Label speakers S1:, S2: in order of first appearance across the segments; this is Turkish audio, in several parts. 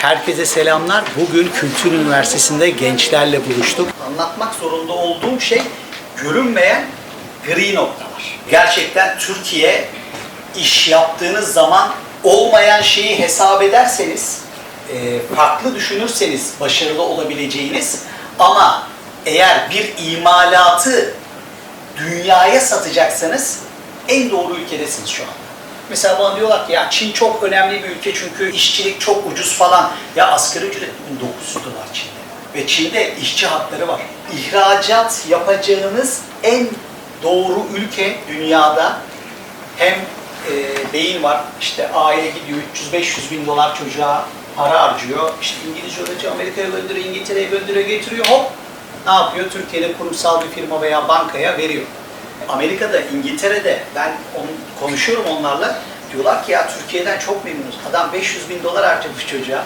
S1: Herkese selamlar. Bugün Kültür Üniversitesi'nde gençlerle buluştuk. Anlatmak zorunda olduğum şey görünmeyen gri noktalar. Gerçekten Türkiye iş yaptığınız zaman olmayan şeyi hesap ederseniz, e, farklı düşünürseniz başarılı olabileceğiniz ama eğer bir imalatı dünyaya satacaksanız en doğru ülkedesiniz şu anda. Mesela bana diyorlar ki ya Çin çok önemli bir ülke çünkü işçilik çok ucuz falan. Ya asgari ücret 1900 dolar Çin'de. Ve Çin'de işçi hakları var. İhracat yapacağınız en doğru ülke dünyada hem e, beyin var işte aile gidiyor 300-500 bin dolar çocuğa para harcıyor. İşte İngilizce öğretiyor, Amerika'ya gönderiyor, İngiltere'ye gönderiyor, getiriyor hop ne yapıyor? Türkiye'de kurumsal bir firma veya bankaya veriyor. Amerika'da, İngiltere'de ben onu, konuşuyorum onlarla. Diyorlar ki ya Türkiye'den çok memnunuz. Adam 500 bin dolar harcamış çocuğa.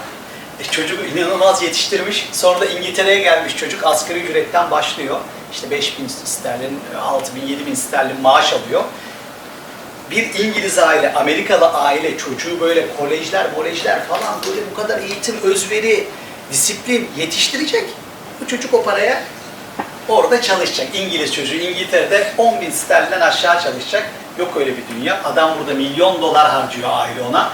S1: E, çocuk inanılmaz yetiştirmiş. Sonra da İngiltere'ye gelmiş çocuk asgari ücretten başlıyor. İşte 5 bin sterlin, 6 bin, 7 bin sterlin maaş alıyor. Bir İngiliz aile, Amerikalı aile çocuğu böyle kolejler, kolejler falan böyle bu kadar eğitim, özveri, disiplin yetiştirecek. Bu çocuk o paraya orada çalışacak. İngiliz çocuğu İngiltere'de 10 bin sterlinden aşağı çalışacak. Yok öyle bir dünya. Adam burada milyon dolar harcıyor aile ona.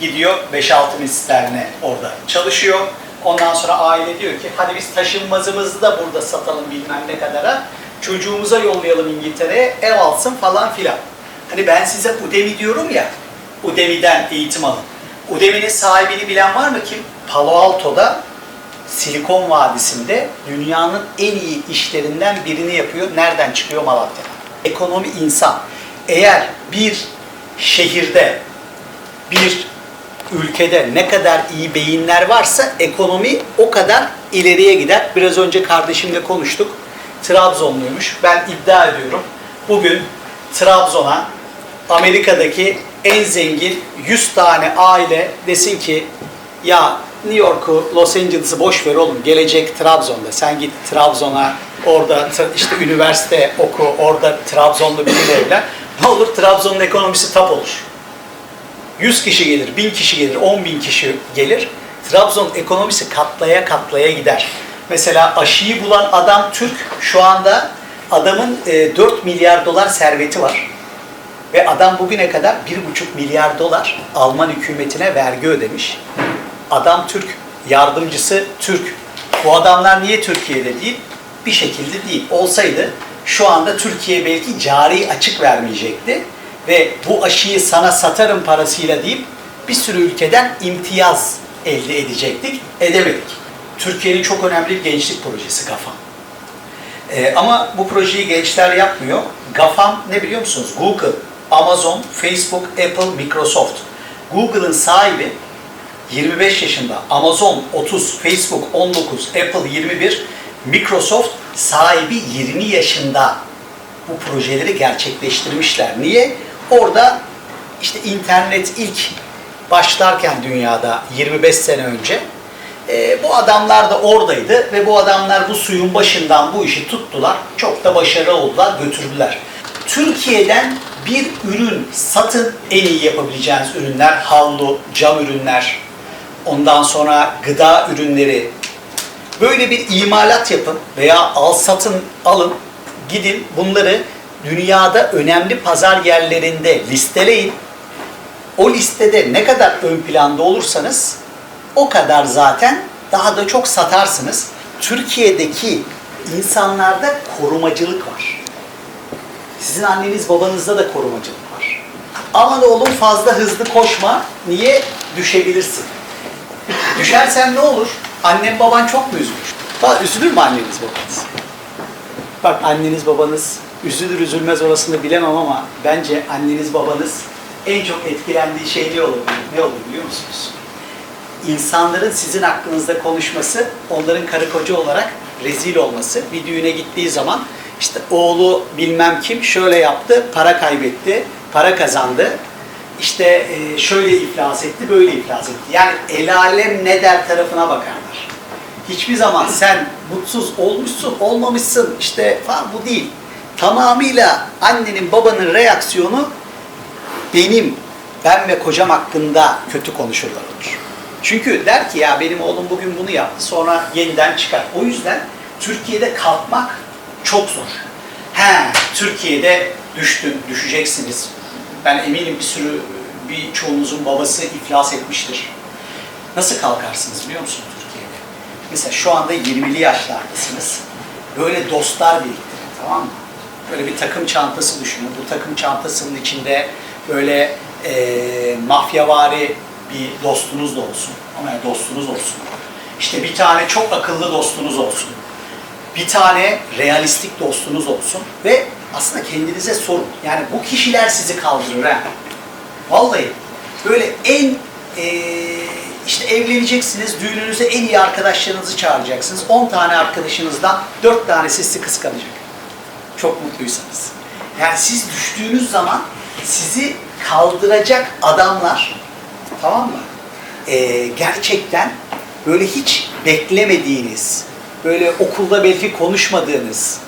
S1: Gidiyor 5-6 bin sterline orada çalışıyor. Ondan sonra aile diyor ki hadi biz taşınmazımızı da burada satalım bilmem ne kadara. Çocuğumuza yollayalım İngiltere'ye ev alsın falan filan. Hani ben size Udemy diyorum ya. Udemy'den eğitim alın. Udemy'nin sahibini bilen var mı kim? Palo Alto'da Silikon Vadisi'nde dünyanın en iyi işlerinden birini yapıyor. Nereden çıkıyor Malatya'dan? Ekonomi insan. Eğer bir şehirde, bir ülkede ne kadar iyi beyinler varsa ekonomi o kadar ileriye gider. Biraz önce kardeşimle konuştuk. Trabzonluymuş. Ben iddia ediyorum. Bugün Trabzon'a Amerika'daki en zengin 100 tane aile desin ki ya New York'u, Los Angeles'ı boş ver oğlum. Gelecek Trabzon'da. Sen git Trabzon'a, orada işte üniversite oku, orada Trabzonlu biriyle evlen. Ne olur Trabzon'un ekonomisi tap olur. 100 kişi gelir, 1000 kişi gelir, 10 bin kişi gelir. Trabzon ekonomisi katlaya katlaya gider. Mesela aşıyı bulan adam Türk. Şu anda adamın e, 4 milyar dolar serveti var. Ve adam bugüne kadar 1,5 milyar dolar Alman hükümetine vergi ödemiş. Adam Türk, yardımcısı Türk. Bu adamlar niye Türkiye'de değil? Bir şekilde değil. Olsaydı şu anda Türkiye belki cari açık vermeyecekti. Ve bu aşıyı sana satarım parasıyla deyip bir sürü ülkeden imtiyaz elde edecektik. Edemedik. Türkiye'nin çok önemli bir gençlik projesi GAFAM. Ee, ama bu projeyi gençler yapmıyor. GAFAM ne biliyor musunuz? Google, Amazon, Facebook, Apple, Microsoft. Google'ın sahibi 25 yaşında, Amazon 30, Facebook 19, Apple 21, Microsoft sahibi 20 yaşında bu projeleri gerçekleştirmişler. Niye? Orada işte internet ilk başlarken dünyada 25 sene önce e, bu adamlar da oradaydı ve bu adamlar bu suyun başından bu işi tuttular. Çok da başarılı oldular, götürdüler. Türkiye'den bir ürün satın en iyi yapabileceğiniz ürünler havlu, cam ürünler, ondan sonra gıda ürünleri. Böyle bir imalat yapın veya al satın alın, gidin bunları dünyada önemli pazar yerlerinde listeleyin. O listede ne kadar ön planda olursanız o kadar zaten daha da çok satarsınız. Türkiye'deki insanlarda korumacılık var. Sizin anneniz babanızda da korumacılık var. Aman oğlum fazla hızlı koşma. Niye? Düşebilirsin. Düşersen ne olur? Annen baban çok mu üzülür? Bak üzülür mü anneniz babanız? Bak anneniz babanız üzülür üzülmez orasını bilemem ama bence anneniz babanız en çok etkilendiği şey ne olur? Ne olur biliyor musunuz? İnsanların sizin hakkınızda konuşması, onların karı koca olarak rezil olması. Bir düğüne gittiği zaman işte oğlu bilmem kim şöyle yaptı, para kaybetti, para kazandı. İşte e, şöyle iflas etti, böyle iflas etti. Yani el alem ne der tarafına bakarlar. Hiçbir zaman sen mutsuz olmuşsun, olmamışsın işte falan bu değil. Tamamıyla annenin babanın reaksiyonu benim, ben ve kocam hakkında kötü konuşurlar olur. Çünkü der ki ya benim oğlum bugün bunu yaptı sonra yeniden çıkar. O yüzden Türkiye'de kalkmak çok zor. He, Türkiye'de düştün, düşeceksiniz. Ben eminim bir sürü, bir çoğunuzun babası iflas etmiştir. Nasıl kalkarsınız biliyor musun Türkiye'de? Mesela şu anda 20'li yaşlardasınız. Böyle dostlar biriktirin tamam mı? Böyle bir takım çantası düşünün. Bu takım çantasının içinde böyle e, mafyavari bir dostunuz da olsun. Ama yani dostunuz olsun. İşte bir tane çok akıllı dostunuz olsun. Bir tane realistik dostunuz olsun. Ve aslında kendinize sorun. Yani bu kişiler sizi kaldırır ha. Vallahi böyle en eee, işte evleneceksiniz, düğününüze en iyi arkadaşlarınızı çağıracaksınız. 10 tane arkadaşınızdan 4 tanesi sizi kıskanacak. Çok mutluysanız. Yani siz düştüğünüz zaman sizi kaldıracak adamlar tamam mı? Eee, gerçekten böyle hiç beklemediğiniz, böyle okulda belki konuşmadığınız,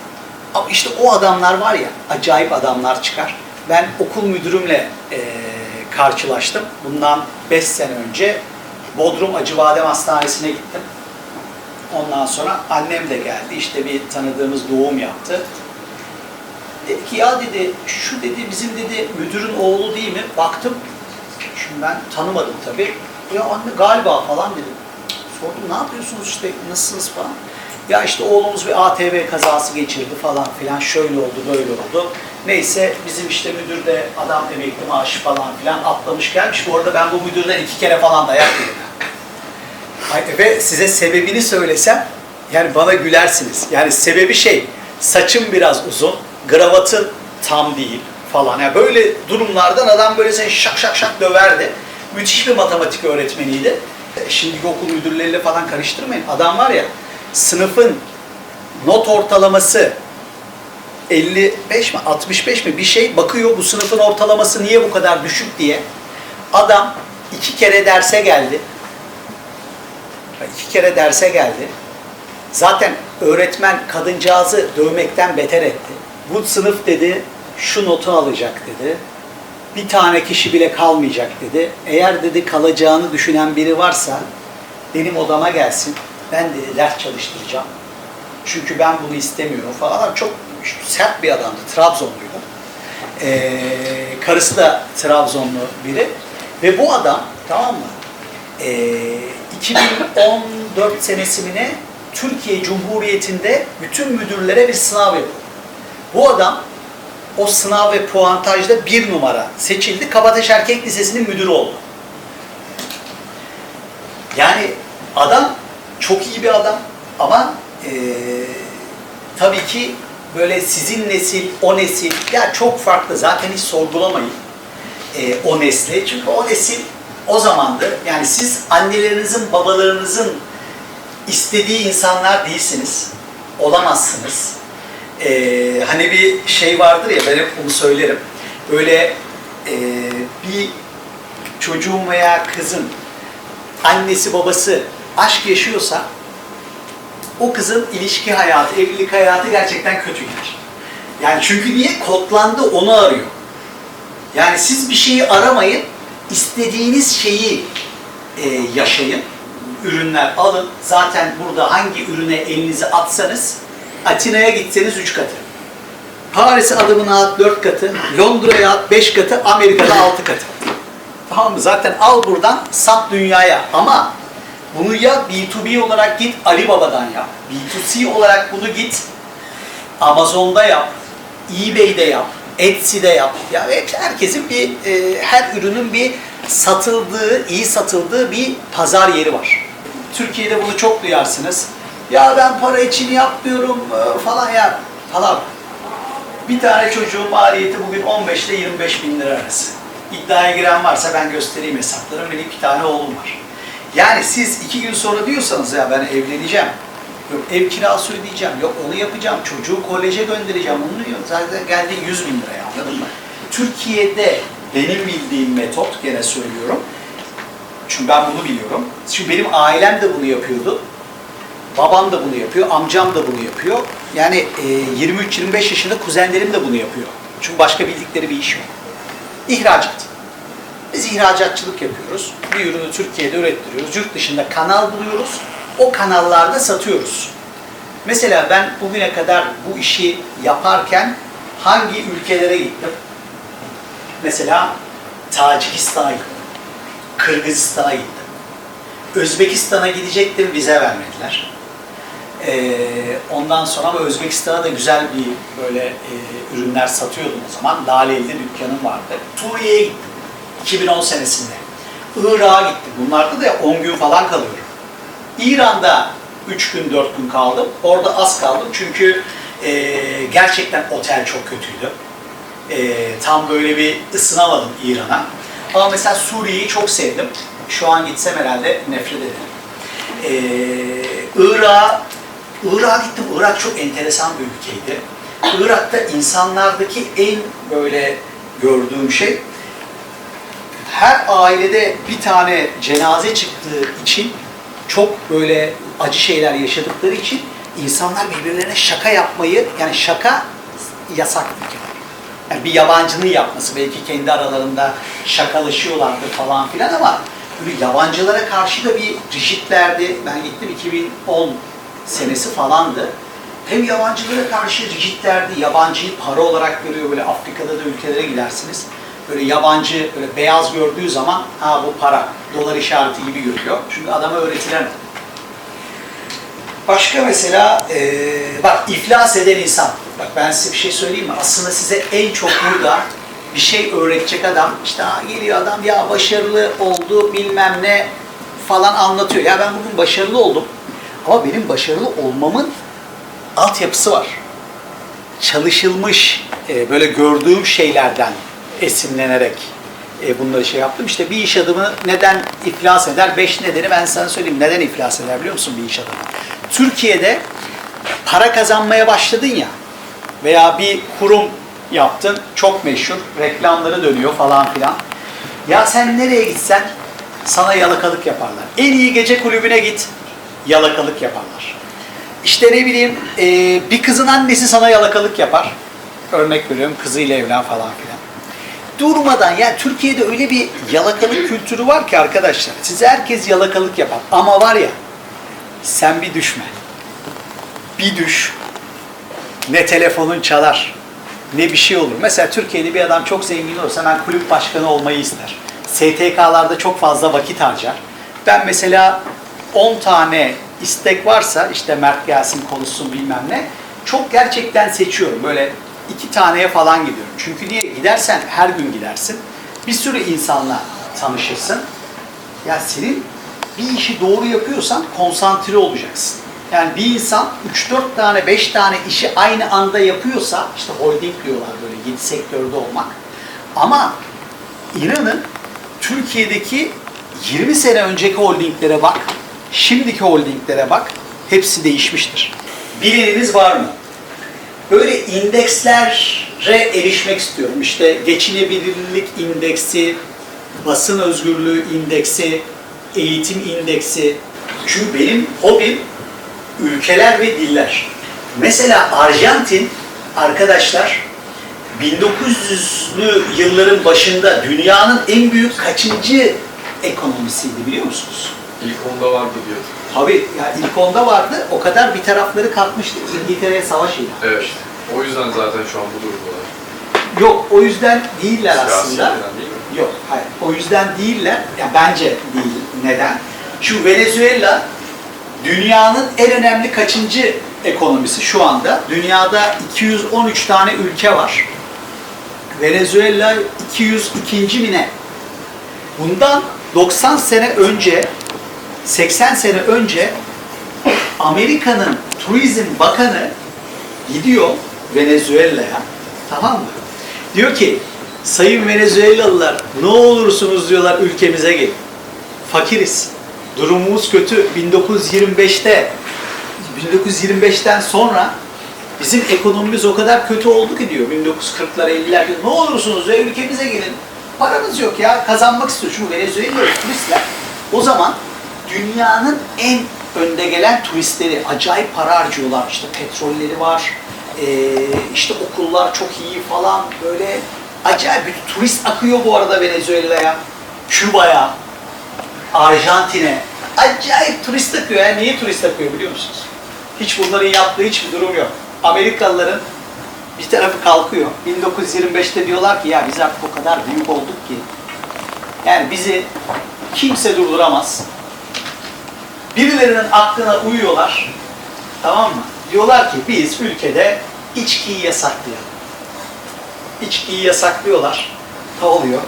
S1: ama işte o adamlar var ya, acayip adamlar çıkar. Ben okul müdürümle eee, karşılaştım. Bundan 5 sene önce Bodrum Acıbadem Hastanesi'ne gittim. Ondan sonra annem de geldi. İşte bir tanıdığımız doğum yaptı. Dedi ki ya dedi, şu dedi bizim dedi müdürün oğlu değil mi? Baktım. Şimdi ben tanımadım tabii. Ya anne galiba falan dedim. Sordum ne yapıyorsunuz işte nasılsınız falan. Ya işte oğlumuz bir ATV kazası geçirdi falan filan şöyle oldu böyle oldu. Neyse bizim işte müdür de adam emekli maaşı falan filan atlamış gelmiş. Bu arada ben bu müdürden iki kere falan dayak yedim. Ve size sebebini söylesem yani bana gülersiniz. Yani sebebi şey saçım biraz uzun, gravatın tam değil falan. Yani böyle durumlardan adam böyle seni şak şak şak döverdi. Müthiş bir matematik öğretmeniydi. Şimdiki okul müdürleriyle falan karıştırmayın. Adam var ya sınıfın not ortalaması 55 mi 65 mi bir şey bakıyor bu sınıfın ortalaması niye bu kadar düşük diye. Adam iki kere derse geldi. iki kere derse geldi. Zaten öğretmen kadıncağızı dövmekten beter etti. Bu sınıf dedi şu notu alacak dedi. Bir tane kişi bile kalmayacak dedi. Eğer dedi kalacağını düşünen biri varsa benim odama gelsin. Ben dedi ders çalıştıracağım. Çünkü ben bunu istemiyorum falan. Adam çok sert bir adamdı. Trabzonluydu. Ee, karısı da Trabzonlu biri. Ve bu adam tamam mı? Ee, 2014 senesine Türkiye Cumhuriyeti'nde bütün müdürlere bir sınav yapıldı. Bu adam o sınav ve puantajda bir numara seçildi. Kabataş Erkek Lisesi'nin müdürü oldu. Yani adam çok iyi bir adam ama eee, tabii ki böyle sizin nesil, o nesil ya çok farklı. Zaten hiç sorgulamayın eee, o nesli. Çünkü o nesil o zamandı. Yani siz annelerinizin, babalarınızın istediği insanlar değilsiniz. Olamazsınız. Eee, hani bir şey vardır ya ben hep bunu söylerim. Böyle eee, bir çocuğun veya kızın annesi babası aşk yaşıyorsa o kızın ilişki hayatı, evlilik hayatı gerçekten kötü gider. Yani çünkü niye? Kodlandı onu arıyor. Yani siz bir şeyi aramayın, istediğiniz şeyi e, yaşayın. Ürünler alın. Zaten burada hangi ürüne elinizi atsanız Atina'ya gitseniz 3 katı. Paris'e adımını at 4 katı, Londra'ya at 5 katı, Amerika'da 6 katı. Tamam mı? Zaten al buradan sat dünyaya ama bunu ya B2B olarak git Alibaba'dan yap. B2C olarak bunu git Amazon'da yap. eBay'de yap. Etsy'de yap. Ya hep herkesin bir e, her ürünün bir satıldığı, iyi satıldığı bir pazar yeri var. Türkiye'de bunu çok duyarsınız. Ya ben para için yapmıyorum e, falan ya falan. Bir tane çocuğun maliyeti bugün 15 ile 25 bin lira arası. İddiaya giren varsa ben göstereyim hesaplarım. Benim iki tane oğlum var. Yani siz iki gün sonra diyorsanız ya ben evleneceğim. Yok ev kirası ödeyeceğim. Yok onu yapacağım. Çocuğu koleje göndereceğim. Onu diyor. Zaten geldi 100 bin liraya anladın mı? Türkiye'de benim bildiğim metot gene söylüyorum. Çünkü ben bunu biliyorum. Çünkü benim ailem de bunu yapıyordu. Babam da bunu yapıyor, amcam da bunu yapıyor. Yani e, 23-25 yaşında kuzenlerim de bunu yapıyor. Çünkü başka bildikleri bir iş yok. İhracat. Biz ihracatçılık yapıyoruz. Bir ürünü Türkiye'de ürettiriyoruz. Yurt dışında kanal buluyoruz. O kanallarda satıyoruz. Mesela ben bugüne kadar bu işi yaparken hangi ülkelere gittim? Mesela Tacikistan'a gittim. Kırgızistan'a gittim. Özbekistan'a gidecektim, vize vermediler. Ee, ondan sonra ama Özbekistan'a da güzel bir böyle e, ürünler satıyordum o zaman. Laleli'de dükkanım vardı. Suriye'ye gittim 2010 senesinde. Irak'a gittim. Bunlarda da 10 gün falan kalıyorum. İran'da 3 gün 4 gün kaldım. Orada az kaldım çünkü e, gerçekten otel çok kötüydü. E, tam böyle bir ısınamadım İran'a. Ama mesela Suriye'yi çok sevdim. Şu an gitsem herhalde nefret ederim. E, Irak'a Irak'a gittim. Irak çok enteresan bir ülkeydi. Irak'ta insanlardaki en böyle gördüğüm şey her ailede bir tane cenaze çıktığı için çok böyle acı şeyler yaşadıkları için insanlar birbirlerine şaka yapmayı yani şaka yasak. Yani bir yabancının yapması belki kendi aralarında şakalaşıyorlardı falan filan ama böyle yabancılara karşı da bir rigidlerdi. Ben gittim 2010 senesi falandı. Hem yabancılara karşı rigidlerdi, yabancıyı para olarak görüyor böyle Afrika'da da ülkelere gidersiniz. Böyle yabancı, böyle beyaz gördüğü zaman ha bu para, dolar işareti gibi görüyor. Çünkü adama öğretilen. Başka mesela, eee bak iflas eden insan. Bak ben size bir şey söyleyeyim mi? Aslında size en çok burada bir şey öğretecek adam, işte ha, geliyor adam ya başarılı oldu bilmem ne falan anlatıyor. Ya ben bugün başarılı oldum ama benim başarılı olmamın altyapısı var. Çalışılmış, e, böyle gördüğüm şeylerden esinlenerek e, bunları şey yaptım. İşte bir iş adamı neden iflas eder? Beş nedeni ben sana söyleyeyim. Neden iflas eder biliyor musun bir iş adamı? Türkiye'de para kazanmaya başladın ya veya bir kurum yaptın, çok meşhur, reklamları dönüyor falan filan. Ya sen nereye gitsen sana yalakalık yaparlar. En iyi gece kulübüne git, yalakalık yaparlar. İşte ne bileyim, e, bir kızın annesi sana yalakalık yapar. Örnek veriyorum, kızıyla evlen falan filan. Durmadan, yani Türkiye'de öyle bir yalakalık kültürü var ki arkadaşlar. Size herkes yalakalık yapar. Ama var ya, sen bir düşme. Bir düş, ne telefonun çalar, ne bir şey olur. Mesela Türkiye'de bir adam çok zengin olursa hemen kulüp başkanı olmayı ister. STK'larda çok fazla vakit harcar. Ben mesela 10 tane istek varsa işte Mert gelsin konuşsun bilmem ne çok gerçekten seçiyorum. Böyle iki taneye falan gidiyorum. Çünkü niye? Gidersen her gün gidersin. Bir sürü insanla tanışırsın. Ya senin bir işi doğru yapıyorsan konsantre olacaksın. Yani bir insan 3-4 tane, 5 tane işi aynı anda yapıyorsa, işte holding diyorlar böyle 7 sektörde olmak. Ama İran'ın Türkiye'deki 20 sene önceki holdinglere bak, şimdiki holdinglere bak, hepsi değişmiştir. Bilininiz var mı? Böyle indekslere erişmek istiyorum. İşte geçinebilirlik indeksi, basın özgürlüğü indeksi, eğitim indeksi. Çünkü benim hobim ülkeler ve diller. Mesela Arjantin arkadaşlar 1900'lü yılların başında dünyanın en büyük kaçıncı ekonomisiydi biliyor musunuz?
S2: İlk onda vardı diyor.
S1: Tabii ya ilk onda vardı. O kadar bir tarafları kalkmıştı. İngiltere'ye savaş ilan.
S2: Evet. O yüzden zaten şu an bu durumdalar.
S1: Yok o yüzden değiller
S2: Siyasi
S1: aslında.
S2: falan değil mi?
S1: Yok hayır. O yüzden değiller. Ya bence değil. Neden? Şu Venezuela dünyanın en önemli kaçıncı ekonomisi şu anda? Dünyada 213 tane ülke var. Venezuela 202. mi ne? Bundan 90 sene önce 80 sene önce Amerika'nın Turizm Bakanı gidiyor Venezuela'ya tamam mı? Diyor ki sayın Venezuelalılar ne olursunuz diyorlar ülkemize gelin. Fakiriz. Durumumuz kötü. 1925'te 1925'ten sonra bizim ekonomimiz o kadar kötü oldu ki diyor 1940'lar 50'ler diyor. Ne olursunuz ya ülkemize gelin. Paramız yok ya kazanmak istiyor. Çünkü Venezuelalı turistler o zaman dünyanın en önde gelen turistleri acayip para harcıyorlar. İşte petrolleri var, ee, işte okullar çok iyi falan böyle acayip bir turist akıyor bu arada Venezuela'ya. Küba'ya, Arjantin'e acayip turist akıyor. Yani niye turist akıyor biliyor musunuz? Hiç bunların yaptığı hiçbir durum yok. Amerikalıların bir tarafı kalkıyor. 1925'te diyorlar ki ya biz artık o kadar büyük olduk ki yani bizi kimse durduramaz. Birilerinin aklına uyuyorlar. Tamam mı? Diyorlar ki biz ülkede içkiyi yasaklayalım. İçkiyi yasaklıyorlar. Ne oluyor?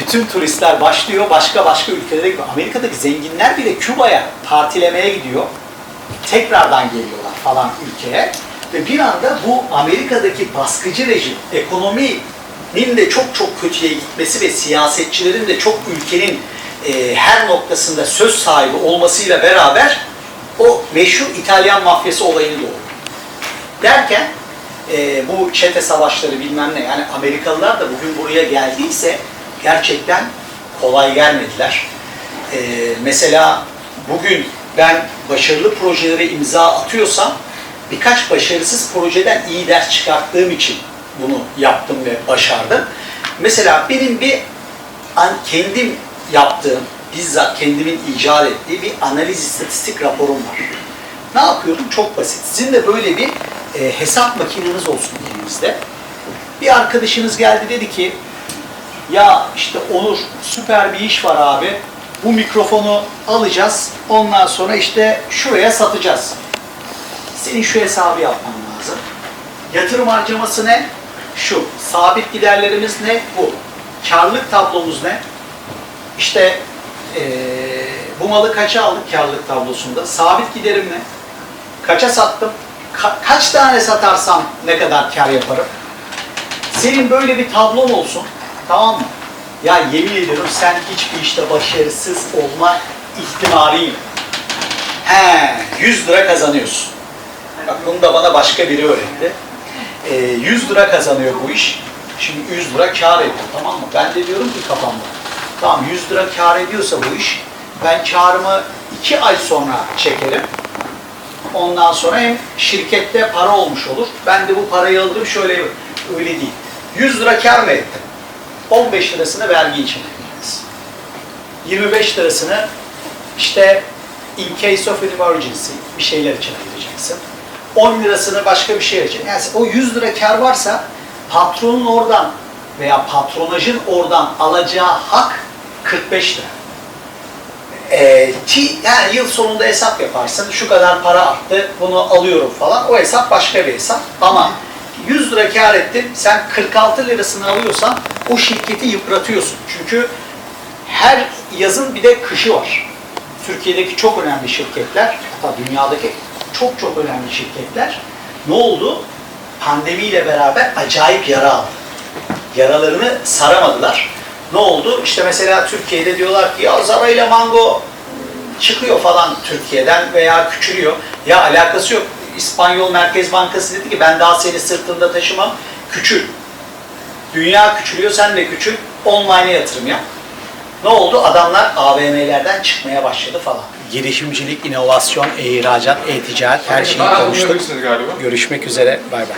S1: Bütün turistler başlıyor başka başka ülkelere gidiyor. Amerika'daki zenginler bile Küba'ya partilemeye gidiyor. Tekrardan geliyorlar falan ülkeye. Ve bir anda bu Amerika'daki baskıcı rejim, ekonominin de çok çok kötüye gitmesi ve siyasetçilerin de çok ülkenin e, her noktasında söz sahibi olmasıyla beraber o meşhur İtalyan mafyası olayını doğuyor. Derken e, bu çete savaşları bilmem ne yani Amerikalılar da bugün buraya geldiyse gerçekten kolay gelmediler. E, mesela bugün ben başarılı projelere imza atıyorsam birkaç başarısız projeden iyi ders çıkarttığım için bunu yaptım ve başardım. Mesela benim bir kendim yaptığım, bizzat kendimin icat ettiği bir analiz istatistik raporum var. Ne yapıyorum? Çok basit. Sizin de böyle bir e, hesap makineniz olsun elinizde. Bir arkadaşınız geldi dedi ki ya işte Onur süper bir iş var abi. Bu mikrofonu alacağız. Ondan sonra işte şuraya satacağız. Senin şu hesabı yapman lazım. Yatırım harcaması ne? Şu. Sabit giderlerimiz ne? Bu. Karlılık tablomuz ne? İşte eee, bu malı kaça aldık karlılık tablosunda? Sabit giderim ne? Kaça sattım? Ka- kaç tane satarsam ne kadar kar yaparım? Senin böyle bir tablon olsun. Tamam mı? Ya yemin ediyorum sen hiçbir işte başarısız olma ihtimalin yok. He, 100 lira kazanıyorsun. Bak bunu da bana başka biri öğretti. Ee, 100 lira kazanıyor bu iş. Şimdi 100 lira kar ediyor tamam mı? Ben de diyorum ki kafamda. Tamam 100 lira kar ediyorsa bu iş ben karımı 2 ay sonra çekerim. Ondan sonra hem şirkette para olmuş olur. Ben de bu parayı alırım şöyle öyle değil. 100 lira kar mı ettim? 15 lirasını vergi için ödeyeceğiz. 25 lirasını işte in case of emergency bir şeyler için ayıracaksın. 10 lirasını başka bir şey ayıracaksın. Yani o 100 lira kar varsa patronun oradan veya patronajın oradan alacağı hak 45 lira. Ee, ki yani yıl sonunda hesap yaparsın. Şu kadar para arttı, bunu alıyorum falan. O hesap başka bir hesap. Ama 100 lira kar ettin, sen 46 lirasını alıyorsan o şirketi yıpratıyorsun. Çünkü her yazın bir de kışı var. Türkiye'deki çok önemli şirketler, hatta dünyadaki çok çok önemli şirketler ne oldu? Pandemiyle beraber acayip yara aldı. Yaralarını saramadılar. Ne oldu? İşte mesela Türkiye'de diyorlar ki ya Zara ile Mango çıkıyor falan Türkiye'den veya küçülüyor. Ya alakası yok. İspanyol Merkez Bankası dedi ki ben daha seni sırtında taşımam. Küçül. Dünya küçülüyor sen de küçül. Online'a yatırım yap. Ne oldu? Adamlar AVM'lerden çıkmaya başladı falan. Girişimcilik, inovasyon, ihracat, e-ticaret her şeyi konuştuk. Görüşmek üzere. Bay bay.